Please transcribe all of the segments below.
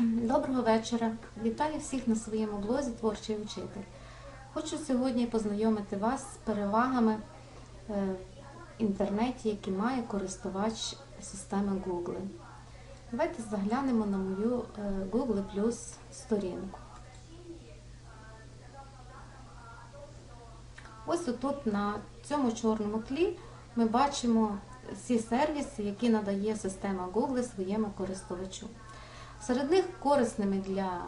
Доброго вечора. Вітаю всіх на своєму блозі Творчий учитель. Хочу сьогодні познайомити вас з перевагами е, в інтернеті, які має користувач системи Google. Давайте заглянемо на мою е, Google Plus сторінку. Ось отут на цьому чорному тлі ми бачимо всі сервіси, які надає система Google своєму користувачу. Серед них корисними для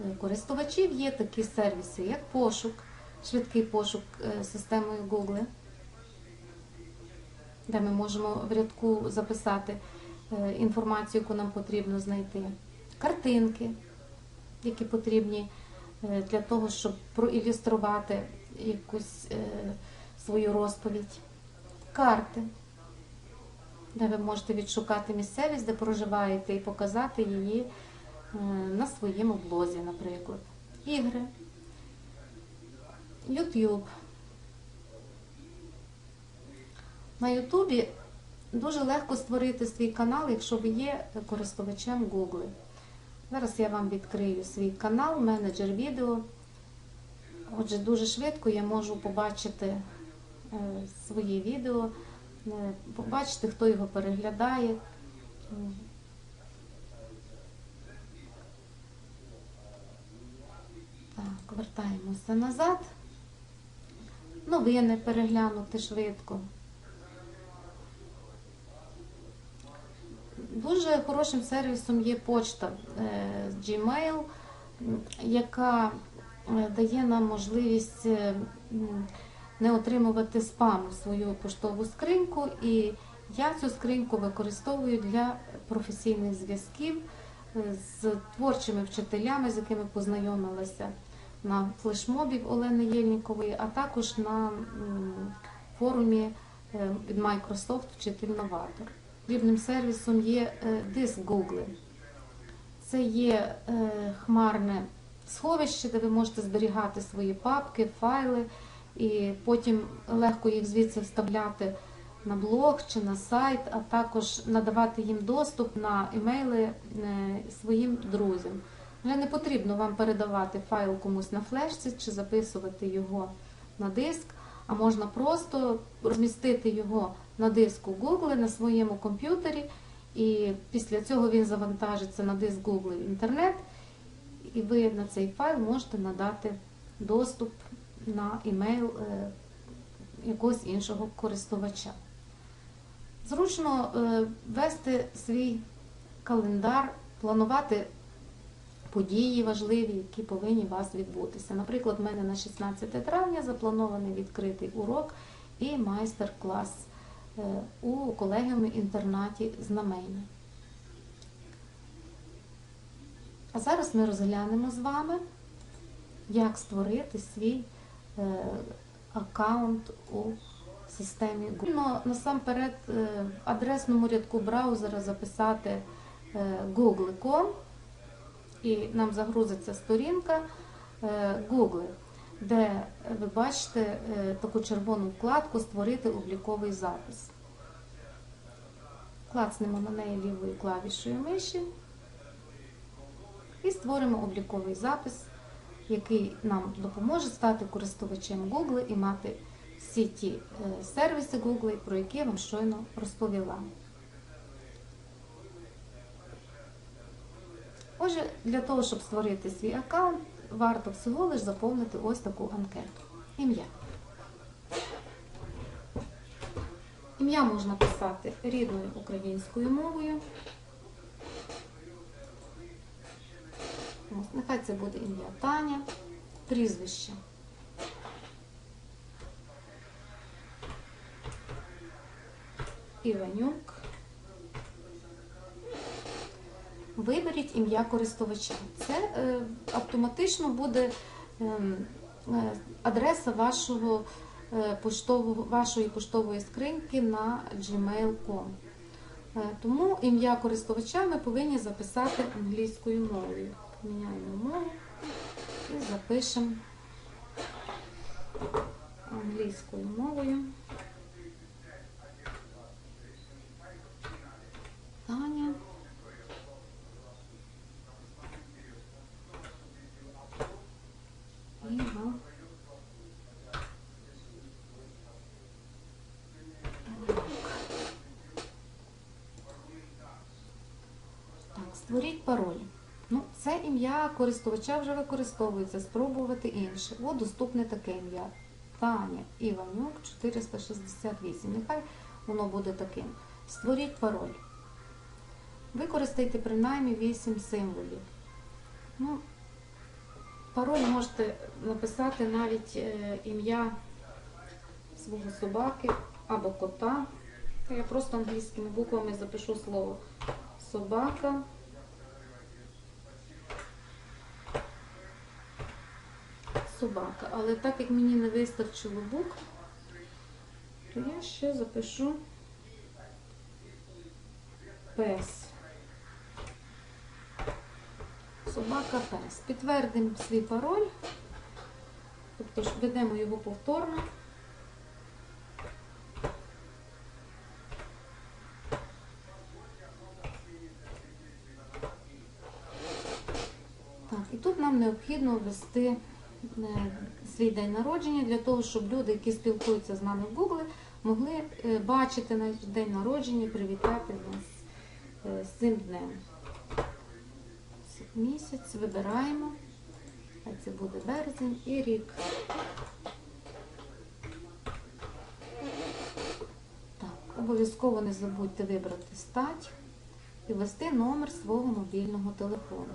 е, користувачів є такі сервіси, як пошук, швидкий пошук е, системою Google, де ми можемо в рядку записати е, інформацію, яку нам потрібно знайти, картинки, які потрібні е, для того, щоб проілюструвати якусь е, свою розповідь, карти де ви можете відшукати місцевість, де проживаєте, і показати її е, на своєму блозі, наприклад. Ігри, YouTube. На Ютубі дуже легко створити свій канал, якщо ви є користувачем Google. Зараз я вам відкрию свій канал, менеджер відео. Отже, дуже швидко я можу побачити е, свої відео. Е, побачити, хто його переглядає. Так, вертаємося назад. Новини переглянути швидко. Дуже хорошим сервісом є почта е, Gmail, яка е, дає нам можливість не отримувати спам в свою поштову скриньку, і я цю скриньку використовую для професійних зв'язків з творчими вчителями, з якими познайомилася на флешмобі Олени Єльнікової, а також на форумі е, від Microsoft Вчитель Новатор. Потрібним сервісом є е, диск Google. Це є е, хмарне сховище, де ви можете зберігати свої папки, файли і потім легко їх звідси вставляти на блог чи на сайт, а також надавати їм доступ на емейли е, своїм друзям. Вже не потрібно вам передавати файл комусь на флешці чи записувати його на диск, а можна просто розмістити його на диску Google на своєму комп'ютері, і після цього він завантажиться на диск Google інтернет, і ви на цей файл можете надати доступ на імейл е, якогось іншого користувача. Зручно е, вести свій календар, планувати події важливі, які повинні вас відбутися. Наприклад, в мене на 16 травня запланований відкритий урок і майстер-клас е, у колегіумі інтернаті Знамейна. А зараз ми розглянемо з вами, як створити свій аккаунт у системі Google. Насамперед е, в адресному рядку браузера записати е, google.com і нам загрузиться сторінка Google, де ви бачите таку червону вкладку Створити обліковий запис. Клацнемо на неї лівою клавішою миші і створимо обліковий запис який нам допоможе стати користувачем Google і мати всі ті е, сервіси Google, про які я вам щойно розповіла. Отже, для того, щоб створити свій аккаунт, варто всього лиш заповнити ось таку анкету. Ім'я. Ім'я можна писати рідною українською мовою. Нехай це буде ім'я Таня, прізвище. Іванюк. Виберіть ім'я користувача. Це е, автоматично буде ем, е, адреса вашого, е, поштового, вашої поштової скриньки на gmail.com. Е, тому ім'я користувача ми повинні записати англійською мовою Міняємо мову и запишем английскую мову. Таня. Іва. Так, створіть пароль. Це ім'я користувача вже використовується, спробувати інше. О, доступне таке ім'я. Таня Іванюк 468. Нехай воно буде таким. Створіть пароль. Використайте принаймні 8 символів. Ну, пароль можете написати навіть е, ім'я свого собаки або кота. Я просто англійськими буквами запишу слово собака. Собака. Але так як мені не вистачило букв, то я ще запишу пес. Собака пес. Підтвердимо свій пароль, тобто ж введемо його повторно. Так, і тут нам необхідно ввести свій день народження для того, щоб люди, які спілкуються з нами в Google, могли е, бачити наш день народження, привітати нас е, з цим днем. Місяць вибираємо, хай це буде березень і рік. Так, обов'язково не забудьте вибрати стать і ввести номер свого мобільного телефону.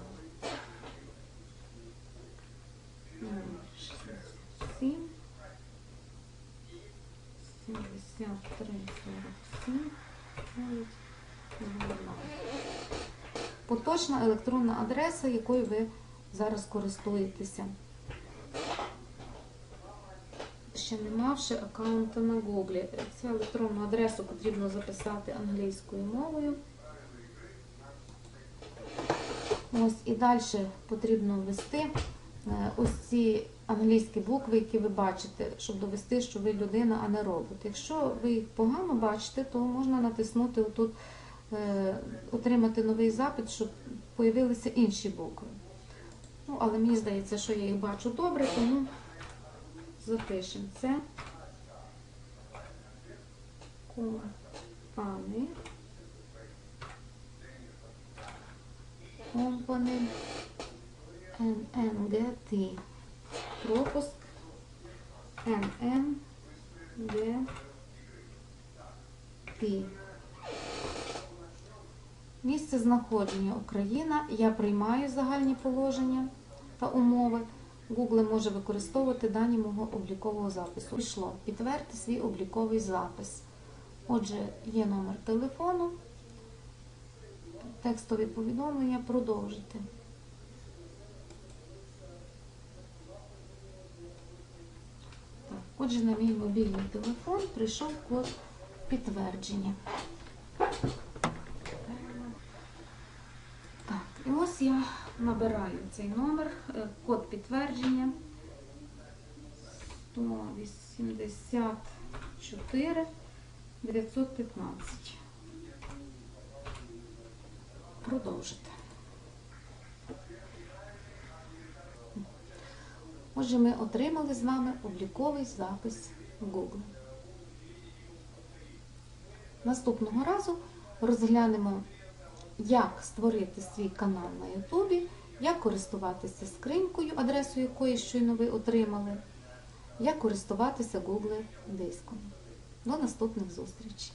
73 47 9 Поточна електронна адреса, якою ви зараз користуєтеся. Ще не мавши аккаунта на Google. Цю електронну адресу потрібно записати англійською мовою. Ось і далі потрібно ввести ось ці англійські букви, які ви бачите, щоб довести, що ви людина, а не робот. Якщо ви їх погано бачите, то можна натиснути отут, е, отримати новий запит, щоб появилися інші букви. Ну, але мені здається, що я їх бачу добре, тому запишемо це. Компани. Компани ННГТ. Пропуск ННГТ. Місце знаходження Україна. Я приймаю загальні положення та умови. Google може використовувати дані мого облікового запису. Пішло. Підтвердьте свій обліковий запис. Отже, є номер телефону, текстові повідомлення, продовжити. Так, Отже, на мій мобільний телефон прийшов код підтвердження. Так, і ось я набираю цей номер, е, код підтвердження 184 915. Продовжити. Отже, ми отримали з вами обліковий запис Google. Наступного разу розглянемо, як створити свій канал на Ютубі, як користуватися скринькою, адресу якої щойно ви отримали, як користуватися Google диском. До наступних зустрічей!